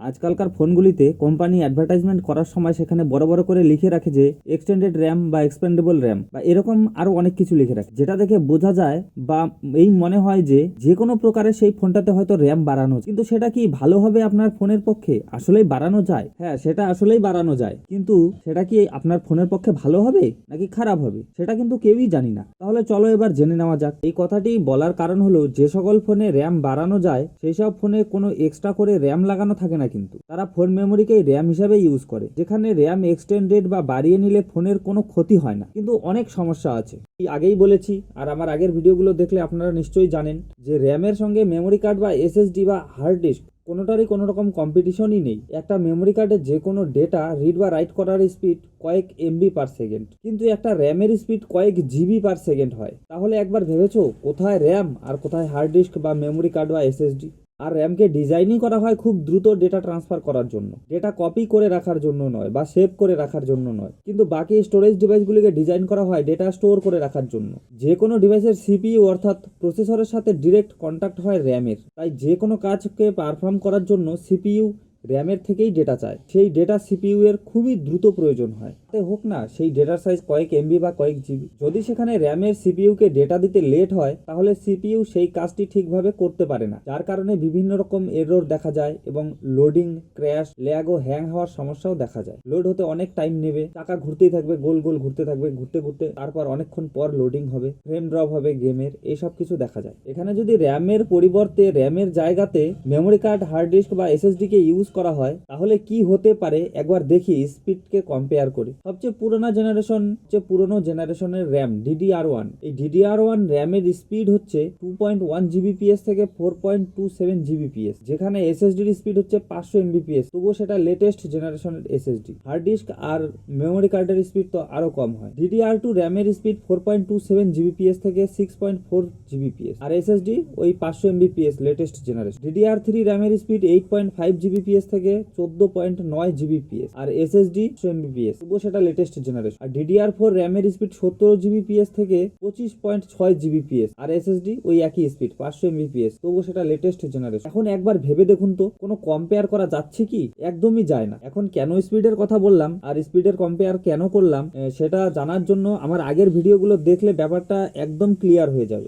আজকালকার ফোনগুলিতে company advertisement করার সময় সেখানে বড় বড় করে লিখে রাখে যে এক্সটেন্ডেড র্যাম বা এক্সপেন্ডেবল র্যাম বা এরকম আরও অনেক কিছু লিখে রাখে, যেটা দেখে বোঝা যায় বা এই মনে হয় যে যে কোনো প্রকারে সেই ফোনটাতে হয়তো র্যাম বাড়ানো কিন্তু সেটা কি ভালো হবে আপনার ফোনের পক্ষে? আসলেই বাড়ানো যায়? হ্যাঁ সেটা আসলেই বাড়ানো যায়। কিন্তু সেটা কি আপনার ফোনের পক্ষে ভালো হবে নাকি খারাপ হবে? সেটা কিন্তু কেউই জানি না। তাহলে চলো এবার জেনে নেওয়া যাক। এই কথাটি বলার কারণ হলো, যে সকল ফোনে র্যাম বাড়ানো যায়, সেই সব ফোনে কোনো এক্সট্রা করে র্যাম লাগানো থাকে না কিন্তু। তারা ফোন মেমোরিকেই র্যাম হিসাবে ইউজ করে, যেখানে র্যাম এক্সটেন্ডেড বা বাড়িয়ে নিলে ফোনের কোনো ক্ষতি হয় না। কিন্তু অনেক সমস্যা আছে। আগেই বলেছি, আর আমার আগের ভিডিওগুলো দেখলে আপনারা নিশ্চয়ই জানেন, যে র্যামের সঙ্গে মেমোরি কার্ড বা এসএসডি বা হার্ড ডিস্ক কোনোটারই কোনো রকম কম্পিটিশনই নেই। একটা মেমোরি কার্ডে যে কোনো ডেটা রিড বা রাইট করার স্পিড কয়েক এমবি পার সেকেন্ড কিন্তু একটা র্যামের স্পিড কয়েক জিবি পার সেকেন্ড হয়। তাহলে একবার ভেবেছো, কোথায় র্যাম আর কোথায় হার্ড ডিস্ক বা মেমোরি কার্ড বা এসএসডি? আর র্যামকে ডিজাইনই করা হয় খুব দ্রুত ডেটা ট্রান্সফার করার জন্য। ডেটা কপি করে রাখার জন্য নয় বা সেভ করে রাখার জন্য নয়। কিন্তু বাকি স্টোরেজ ডিভাইসগুলিকে ডিজাইন করা হয় ডেটা স্টোর করে রাখার জন্য। যে কোনো ডিভাইসের সিপিইউ অর্থাৎ প্রসেসরের সাথে ডিরেক্ট কন্ট্যাক্ট হয় র্যামের তাই যে কোনো কাজকে পারফর্ম করার জন্য সিপিইউ র্যামের থেকেই ডেটা চায়। সেই ডেটা সিপিইউ এর খুবই দ্রুত প্রয়োজন হয়। তাতে হোক না, সেই ডেটার সাইজ কয়েক এমবি বা কয়েক জিবি যদি সেখানে র্যামের সিপিইউকে ডেটা দিতে লেট হয়, তাহলে সিপিইউ সেই কাজটি ঠিকভাবে করতে পারে না। যার কারণে বিভিন্ন রকম এরর দেখা যায় এবং লোডিং ক্র্যাশ ল্যাগ ও হ্যাং হওয়ার সমস্যাও দেখা যায়। লোড হতে অনেক টাইম নেবে। টাকা ঘুরতেই থাকবে, গোল গোল ঘুরতে থাকবে, ঘুরতে ঘুরতে তারপর অনেকক্ষণ পর লোডিং হবে ফ্রেম ড্রপ হবে গেমের এইসব কিছু দেখা যায়। এখানে যদি র্যামের পরিবর্তে র্যামের জায়গাতে মেমোরি কার্ড হার্ড ডিস্ক বা এসএসডি কে ইউজ করা হয়, তাহলে কি হতে পারে? একবার দেখি, স্পিডকে কম্পেয়ার করি। সবচেয়ে পুরোনো জেনারেশন যে পুরোনো জেনারেশনের র্যাম ডিডিআর ওয়ান এই ডিডিআর ওয়ান র্যামের স্পিড হচ্ছে টু পয়েন্ট ওয়ান জিবিপিএস থেকে four point two seven Gbps যেখানে এসএসডির স্পিড হচ্ছে পাঁচশো এমবিপিএস তবুও সেটা লেটেস্ট জেনারেশনের এসএসডি হার্ড ডিস্ক আর মেমোরি কার্ডের স্পিড তো আরও কম হয়। ডিডিআর টু র্যামের speed four point two seven Gbps থেকে সিক্স পয়েন্ট ফোর জিবিপিএস আর এসএসডি ওই পাঁচশো Mbps latest generation DDR three র্যামের speed eight point five Gbps থেকে চোদ্দ পয়েন্ট নয় জিবিপিএস আর এসএসডি এমবিপিএস তবুও সেটা লেটেস্ট জেনারেশন আর ডিডিআর ফোর র্যামের স্পিড সত্তর জিবিপিএস থেকে পঁচিশ পয়েন্ট ছয় জিবিপিএস আর এসএসডি ওই একই স্পিড পাঁচশো এমবিপিএস তবুও সেটা লেটেস্ট জেনারেশন এখন একবার ভেবে দেখুন তো, কোনো কম্পেয়ার করা যাচ্ছে কি? একদমই যায় না। এখন কেন স্পিডের কথা বললাম আর স্পিডের কম্পেয়ার কেন করলাম সেটা জানার জন্য আমার আগের ভিডিওগুলো দেখলে ব্যাপারটা একদম ক্লিয়ার হয়ে যাবে।